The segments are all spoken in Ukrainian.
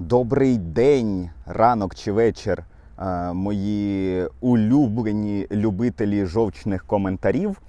Добрий день, ранок чи вечір, е, мої улюблені любителі жовчних коментарів.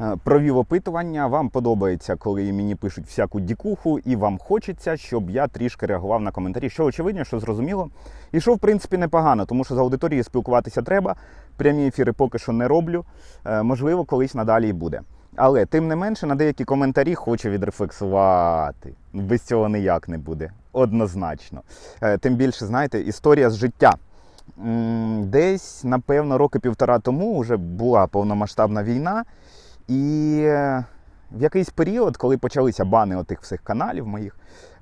Е, Провів опитування. Вам подобається, коли мені пишуть всяку дікуху, і вам хочеться, щоб я трішки реагував на коментарі. Що очевидно, що зрозуміло. І що, в принципі, непогано, тому що з аудиторією спілкуватися треба. Прямі ефіри поки що не роблю. Е, Можливо, колись надалі і буде. Але тим не менше на деякі коментарі хочу відрефлексувати. Без цього ніяк не буде. Однозначно. Е, Тим більше, знаєте, історія з життя. Десь, напевно, роки півтора тому вже була повномасштабна війна. І е, в якийсь період, коли почалися бани отих всіх каналів моїх,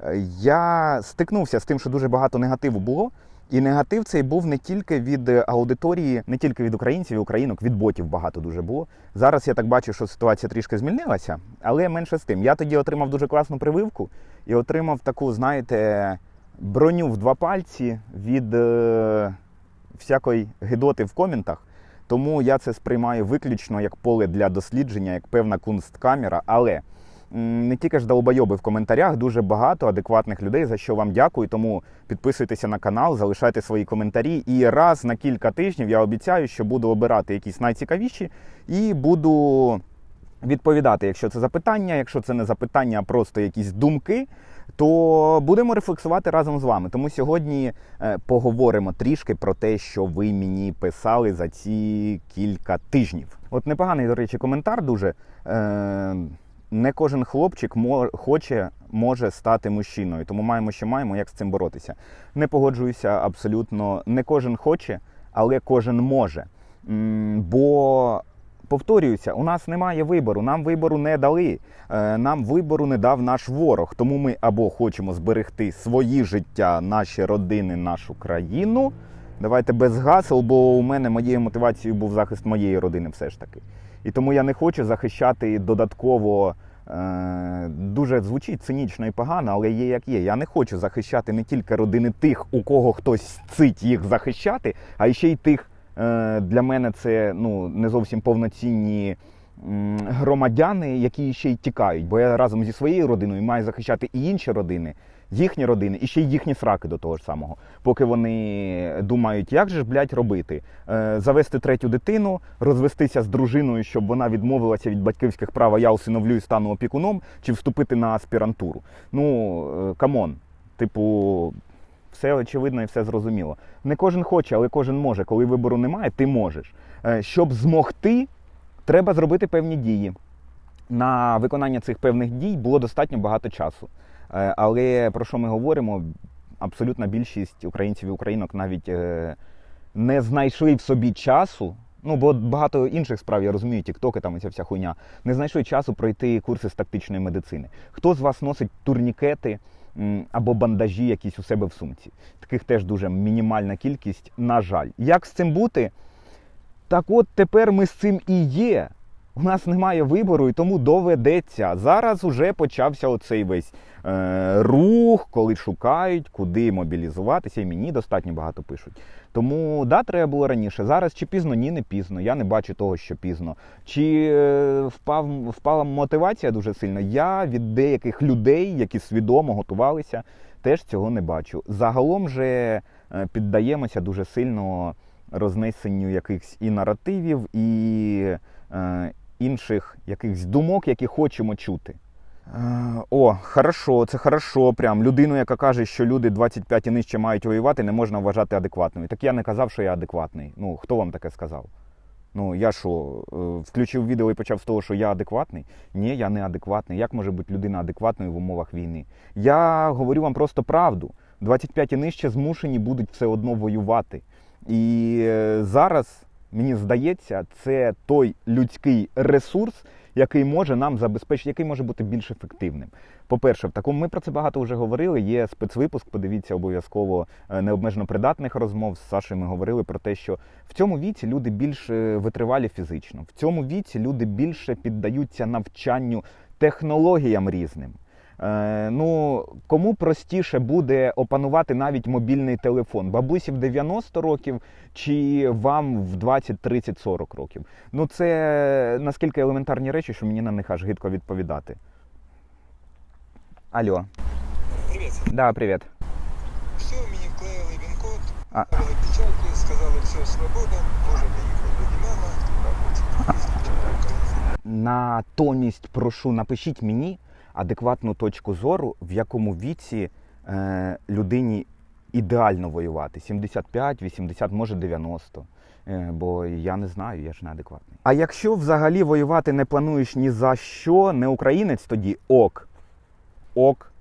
е, я стикнувся з тим, що дуже багато негативу було. І негатив цей був не тільки від е, аудиторії, не тільки від українців і українок, від ботів багато дуже було. Зараз я так бачу, що ситуація трішки змінилася, але менше з тим. Я тоді отримав дуже класну прививку і отримав таку, знаєте, броню в два пальці від е, всякої гидоти в коментах. Тому я це сприймаю виключно як поле для дослідження, як певна кунсткамера. Але не тільки ж долбойоби в коментарях, дуже багато адекватних людей, за що вам дякую. Тому підписуйтеся на канал, залишайте свої коментарі. І раз на кілька тижнів я обіцяю, що буду обирати якісь найцікавіші і буду відповідати, якщо це запитання, якщо це не запитання, а просто якісь думки. То будемо рефлексувати разом з вами. Тому сьогодні е, поговоримо трішки про те, що ви мені писали за ці кілька тижнів. От непоганий, до речі, коментар дуже. Е, не кожен хлопчик хоче, може стати мужчиною, тому маємо, що маємо, як з цим боротися. Не погоджуюся абсолютно. Не кожен хоче, але кожен може. Бо повторююся, у нас немає вибору. Нам вибору не дали. Е, Нам вибору не дав наш ворог. Тому ми або хочемо зберегти свої життя, наші родини, нашу країну. Давайте без гасел, бо у мене моєю мотивацією був захист моєї родини, все ж таки. І тому я не хочу захищати додатково. е, Дуже звучить цинічно і погано, але є як є. Я не хочу захищати не тільки родини тих, у кого хтось цить їх захищати, а ще й тих. е, Для мене це ну не зовсім повноцінні громадяни, які ще й тікають. Бо я разом зі своєю родиною маю захищати і інші родини, їхні родини, і ще й їхні сраки до того ж самого. Поки вони думають, як же ж блядь, робити, Е, завести третю дитину, розвестися з дружиною, щоб вона відмовилася від батьківських прав, а я усиновлю і стану опікуном, чи вступити на аспірантуру. Ну е, камон, типу. Все очевидно і все зрозуміло. Не кожен хоче, але кожен може. Коли вибору немає, ти можеш. Е, Щоб змогти, треба зробити певні дії. На виконання цих певних дій було достатньо багато часу. Е, Але про що ми говоримо? Абсолютна більшість українців і українок навіть е, не знайшли в собі часу. Ну, бо багато інших справ, я розумію, тіктоки там і ця вся хуйня, не знайшли часу пройти курси з тактичної медицини. Хто з вас носить турнікети або бандажі якісь у себе в сумці? Таких теж дуже мінімальна кількість, на жаль. Як з цим бути? Так от тепер ми з цим і є. У нас немає вибору, і тому доведеться. Зараз уже почався оцей весь е, рух, коли шукають, куди мобілізуватися, і мені достатньо багато пишуть. Тому да, треба було раніше. Зараз чи пізно, ні, не пізно. Я не бачу того, що пізно. Чи е, впав, впала мотивація дуже сильно? Я від деяких людей, які свідомо готувалися, теж цього не бачу. Загалом же е, піддаємося дуже сильно рознесенню якихось і наративів, і е, інших якихось думок, які хочемо чути. Е, О, хорошо, це хорошо. Прям людину, яка каже, що люди 25 і нижче мають воювати, не можна вважати адекватною. Так я не казав, що я адекватний. Ну, хто вам таке сказав? Ну, я що, е, включив відео і почав з того, що я адекватний? Ні, я не адекватний. Як може бути людина адекватною в умовах війни? Я говорю вам просто правду. 25 і нижче змушені будуть все одно воювати. І е, зараз, мені здається, це той людський ресурс, який може нам забезпечити, який може бути більш ефективним. По-перше, в такому ми про це багато вже говорили. Є спецвипуск, подивіться обов'язково е, необмежено придатних розмов. З Сашею ми говорили про те, що в цьому віці люди більш е, витривалі фізично. В цьому віці люди більше піддаються навчанню технологіям різним. Е, ну, кому простіше буде опанувати навіть мобільний телефон? Бабусі в 90 років чи вам в 20, 30, 40 років? Ну, це наскільки елементарні речі, що мені на них аж гидко відповідати. Алло. Привет. Да, привіт. все, мені вклеїли він-код, А. печатки, сказали, все, свобода, можете їхати до Дімена, Натомість прошу, напишіть мені адекватну точку зору, в якому віці е, людині ідеально воювати. 75, 80, може 90. Е, бо я не знаю, я ж неадекватний. А якщо взагалі воювати не плануєш ні за що, не українець, тоді ок. Ок.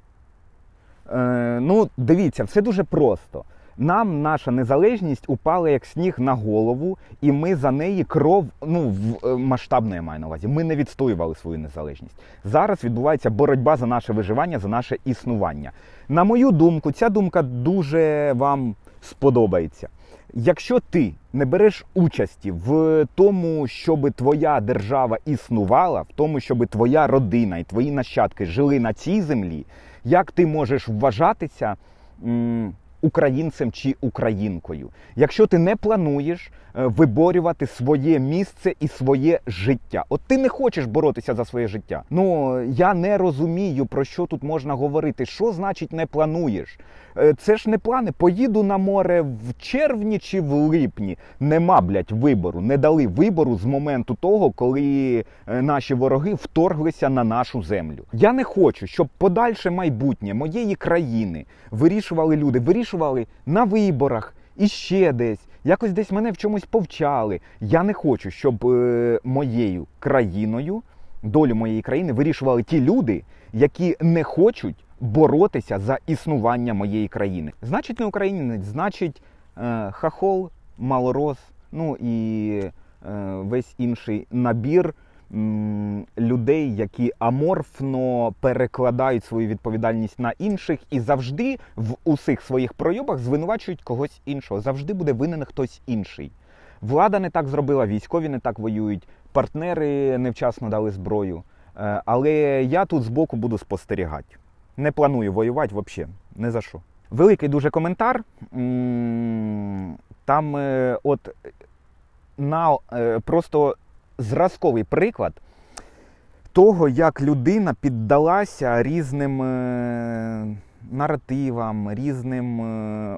Е, ну, дивіться, все дуже просто. Нам наша незалежність упала як сніг на голову, і ми за неї кров ну е, масштабно я маю на увазі. Ми не відстоювали свою незалежність. Зараз відбувається боротьба за наше виживання, за наше існування. На мою думку, ця думка дуже вам сподобається. Якщо ти не береш участі в тому, щоб твоя держава існувала, в тому, щоб твоя родина і твої нащадки жили на цій землі, як ти можеш вважатися українцем чи українкою? Якщо ти не плануєш е, виборювати своє місце і своє життя, от ти не хочеш боротися за своє життя. Ну я не розумію, про що тут можна говорити. Що значить не плануєш? Е, Це ж не плани. Поїду на море в червні чи в липні. Нема, блядь, вибору. Не дали вибору з моменту того, коли е, наші вороги вторглися на нашу землю. Я не хочу, щоб подальше майбутнє моєї країни вирішували люди, вирішували на виборах і ще десь. Якось десь мене в чомусь повчали. Я не хочу, щоб е, моєю країною, долю моєї країни вирішували ті люди, які не хочуть боротися за існування моєї країни. Значить, не українець, значить е, хахол, малорос, ну і е, весь інший набір людей, які аморфно перекладають свою відповідальність на інших і завжди в усіх своїх пройобах звинувачують когось іншого. Завжди буде винен хтось інший. Влада не так зробила, військові не так воюють, партнери невчасно дали зброю. Е, Але я тут збоку буду спостерігати. Не планую воювати взагалі, не за що. Великий дуже коментар. Там е, от на е, просто зразковий приклад того, як людина піддалася різним е, наративам, різним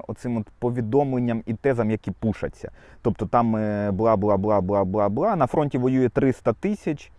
оцим от повідомленням і тезам, які пушаться. Тобто там е, бла бла бла бла бла бла. На фронті воює 300 тисяч.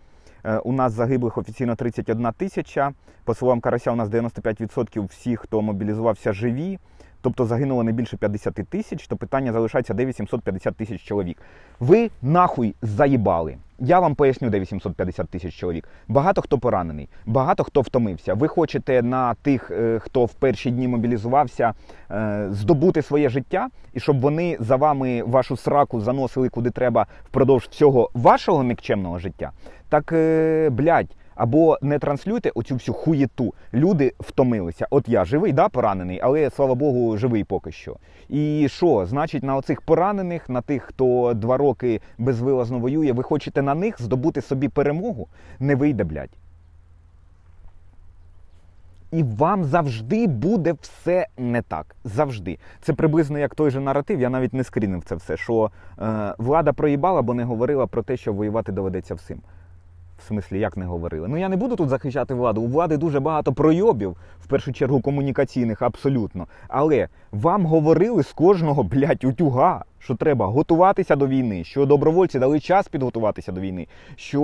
Е, У нас загиблих офіційно 31 тисяча. По словам Карася, у нас 95% всіх, хто мобілізувався, живі. Тобто загинуло не більше 50 тисяч, то питання залишається, де 850 тисяч чоловік. Ви нахуй заїбали. Я вам поясню, де 850 тисяч чоловік. Багато хто поранений, багато хто втомився. Ви хочете на тих, е, хто в перші дні мобілізувався, е, здобути своє життя, і щоб вони за вами вашу сраку заносили куди треба впродовж всього вашого никчемного життя. Так, е, блядь, або не транслюйте оцю всю хуєту. Люди втомилися. От я живий, да, поранений, але слава Богу, живий поки що. І що, значить, на оцих поранених, на тих, хто два роки безвилазно воює, ви хочете на них здобути собі перемогу? Не вийде, блядь. І вам завжди буде все не так. Завжди. Це приблизно як той же наратив, я навіть не скрінив це все, що е, влада проїбала, бо не говорила про те, що воювати доведеться всім. Смислі, як не говорили? Ну я не буду тут захищати владу. У влади дуже багато пройобів, в першу чергу комунікаційних, абсолютно. Але вам говорили з кожного, блядь, утюга, що треба готуватися до війни, що добровольці дали час підготуватися до війни, що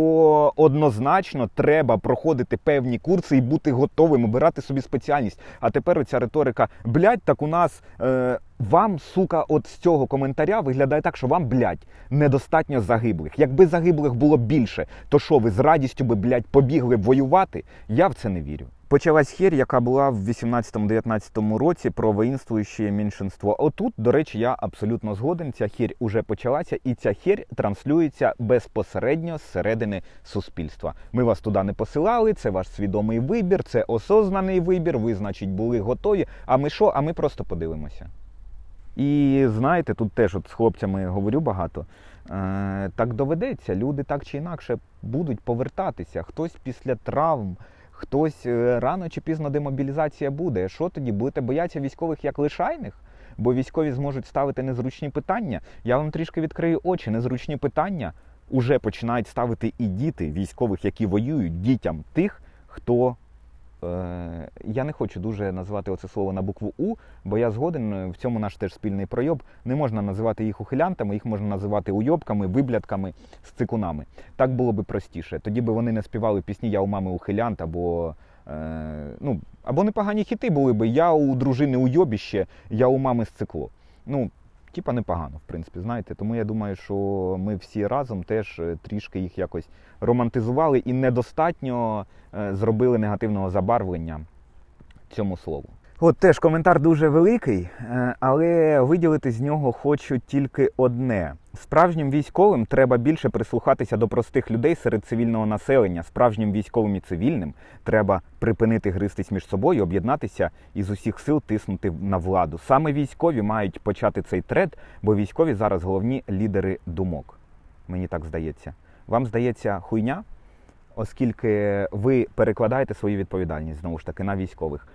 однозначно треба проходити певні курси і бути готовим, обирати собі спеціальність. А тепер оця риторика, блядь, так у нас. Е, вам, сука, от з цього коментаря виглядає так, що вам, блядь, недостатньо загиблих. Якби загиблих було більше, то що ви з радістю би, блядь, побігли б воювати? Я в це не вірю. Почалась хер, яка була в 18-19 році про воїнствуюче меншинство. Отут, до речі, я абсолютно згоден. Ця хер уже почалася, і ця хер транслюється безпосередньо зсередини суспільства. Ми вас туди не посилали, це ваш свідомий вибір, це осознаний вибір. Ви, значить, були готові. А ми що? А ми просто подивимося. І знаєте, тут теж от з хлопцями говорю багато. Е, так доведеться, люди так чи інакше будуть повертатися. Хтось після травм, хтось е, рано чи пізно демобілізація буде. Що тоді? Будете боятися військових як лишайних? Бо військові зможуть ставити незручні питання. Я вам трішки відкрию очі. Незручні питання уже починають ставити і діти військових, які воюють дітям тих, хто я не хочу дуже називати оце слово на букву У, бо я згоден, е, в цьому наш теж спільний пройоб. Не можна називати їх ухилянтами, їх можна називати уйобками, виблятками, сцикунами. Так було би простіше. Тоді би вони не співали пісні Я у мами ухилянт або. Е, ну, або непогані хіти були би Я у дружини уйобіще, я у мами сцикло. Ну, типа непогано, в принципі, знаєте. Тому я думаю, що ми всі разом теж е, трішки їх якось романтизували і недостатньо е, зробили негативного забарвлення цьому слову. От теж коментар дуже великий, е, але виділити з нього хочу тільки одне. Справжнім військовим треба більше прислухатися до простих людей серед цивільного населення. Справжнім військовим і цивільним треба припинити гристись між собою, об'єднатися і з усіх сил тиснути на владу. Саме військові мають почати цей тред, бо військові зараз головні лідери думок. Мені так здається. Вам здається хуйня, оскільки ви перекладаєте свою відповідальність знову ж таки на військових.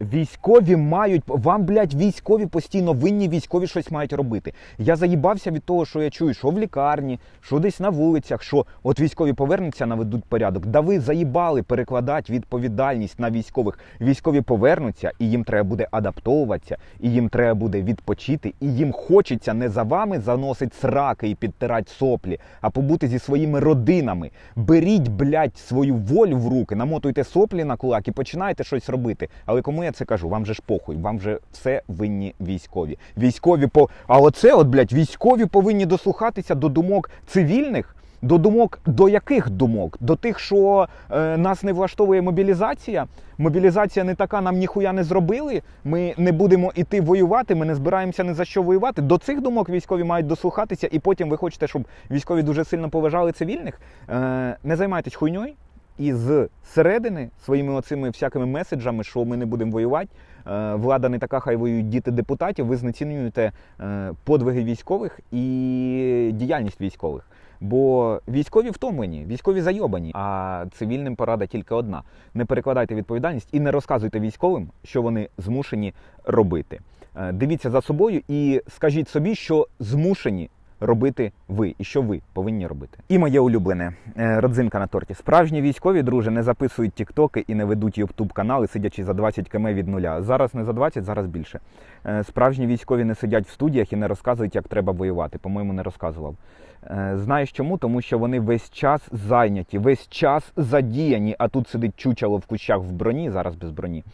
Військові мають вам, блядь, військові постійно винні, військові щось мають робити. Я заїбався від того, що я чую, що в лікарні, що десь на вулицях, що от військові повернуться, наведуть порядок. Да ви заїбали перекладати відповідальність на військових. Військові повернуться, і їм треба буде адаптовуватися, і їм треба буде відпочити, і їм хочеться не за вами заносить сраки і підтирати соплі, а побути зі своїми родинами. Беріть, блядь, свою волю в руки, намотуйте соплі на кулак і починайте щось робити. Але кому я це кажу? Вам же ж похуй, вам же все винні військові. Військові по. А оце, от, блядь, військові повинні дослухатися до думок цивільних. До думок, до яких думок? До тих, що е, нас не влаштовує мобілізація. Мобілізація не така, нам ніхуя не зробили. Ми не будемо іти воювати, ми не збираємося ні за що воювати. До цих думок військові мають дослухатися, і потім ви хочете, щоб військові дуже сильно поважали цивільних. Е, не займайтесь хуйньою. І з середини своїми оцими всякими меседжами, що ми не будемо воювати, е, влада не така, хай воюють діти депутатів. Ви знецінюєте е, подвиги військових і діяльність військових. Бо військові втомлені, військові зайобані. А цивільним порада тільки одна: не перекладайте відповідальність і не розказуйте військовим, що вони змушені робити. Е, Дивіться за собою і скажіть собі, що змушені робити ви і що ви повинні робити. І моє улюблене е, родзинка на торті. Справжні військові, друже, не записують тіктоки і не ведуть ютуб канали, сидячи за 20 км від нуля. Зараз не за 20, зараз більше. Е, Справжні військові не сидять в студіях і не розказують, як треба воювати. По-моєму, не розказував. Е, Знаєш чому? Тому що вони весь час зайняті, весь час задіяні, а тут сидить чучело в кущах в броні, зараз без броні.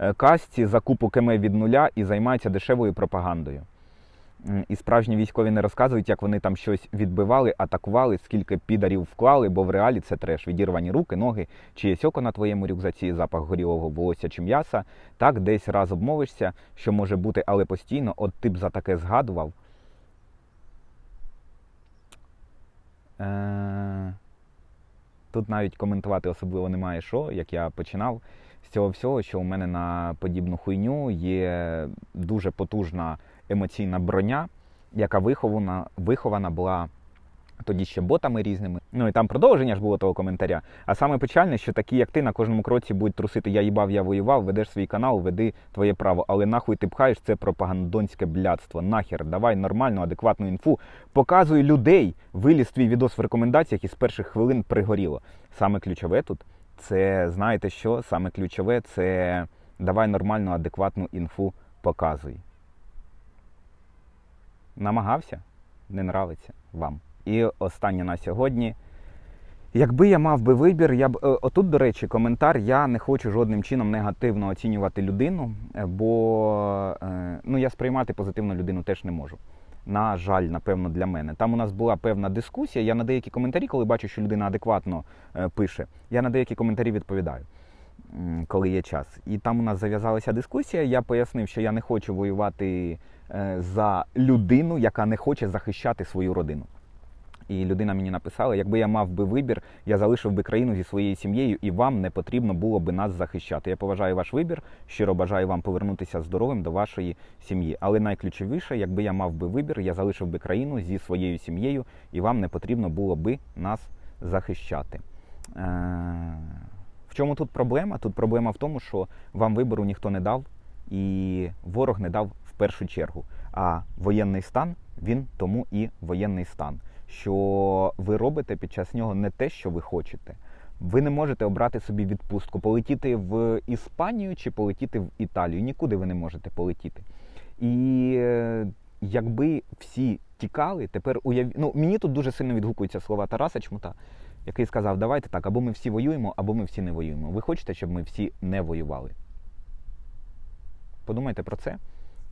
е, Касті за купу км від нуля і займаються дешевою пропагандою. І справжні військові не розказують, як вони там щось відбивали, атакували, скільки підарів вклали, бо в реалі це треш. Відірвані руки, ноги, чиєсь око на твоєму рюкзаці, запах горілого волосся чи м'яса. Так, десь раз обмовишся, що може бути, але постійно, от ти б за таке згадував. Е... Тут навіть коментувати особливо немає що, як я починав з цього всього, що у мене на подібну хуйню є дуже потужна емоційна броня, яка вихована, вихована була тоді ще ботами різними. Ну і там продовження ж було того коментаря. А саме печальне, що такі, як ти, на кожному кроці будуть трусити Я їбав, я воював, ведеш свій канал, веди твоє право. Але нахуй ти пхаєш це пропагандонське блядство. Нахер, давай нормальну, адекватну інфу. Показуй людей. Виліз твій відос в рекомендаціях і з перших хвилин пригоріло. Саме ключове тут це знаєте що? Саме ключове це давай нормальну, адекватну інфу показуй. Намагався? Не нравиться вам. І останнє на сьогодні. Якби я мав би вибір, я б е, отут, до речі, коментар. Я не хочу жодним чином негативно оцінювати людину, е, бо е, ну, я сприймати позитивно людину теж не можу. На жаль, напевно, для мене. Там у нас була певна дискусія. Я на деякі коментарі, коли бачу, що людина адекватно пише, я на деякі коментарі відповідаю, коли є час. І там у нас зав'язалася дискусія. Я пояснив, що я не хочу воювати за людину, яка не хоче захищати свою родину. І людина мені написала: якби я мав би вибір, я залишив би країну зі своєю сім'єю, і вам не потрібно було би нас захищати. Я поважаю ваш вибір, щиро бажаю вам повернутися здоровим до вашої сім'ї. Але найключовіше, якби я мав би вибір, я залишив би країну зі своєю сім'єю, і вам не потрібно було би нас захищати. Е, В чому тут проблема? Тут проблема в тому, що вам вибору ніхто не дав, і ворог не дав першу чергу. А воєнний стан він тому і воєнний стан що ви робите під час нього не те, що ви хочете. Ви не можете обрати собі відпустку, полетіти в Іспанію чи полетіти в Італію. Нікуди ви не можете полетіти. І е, якби всі тікали, тепер уяв... ну, мені тут дуже сильно відгукуються слова Тараса Чмута, який сказав: давайте так, або ми всі воюємо, або ми всі не воюємо. Ви хочете, щоб ми всі не воювали? Подумайте про це.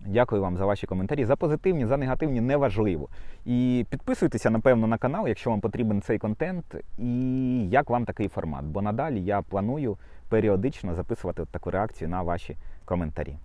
Дякую вам за ваші коментарі. За позитивні, за негативні неважливо. І підписуйтеся, напевно, на канал, якщо вам потрібен цей контент, і як вам такий формат. Бо надалі я планую періодично записувати таку реакцію на ваші коментарі.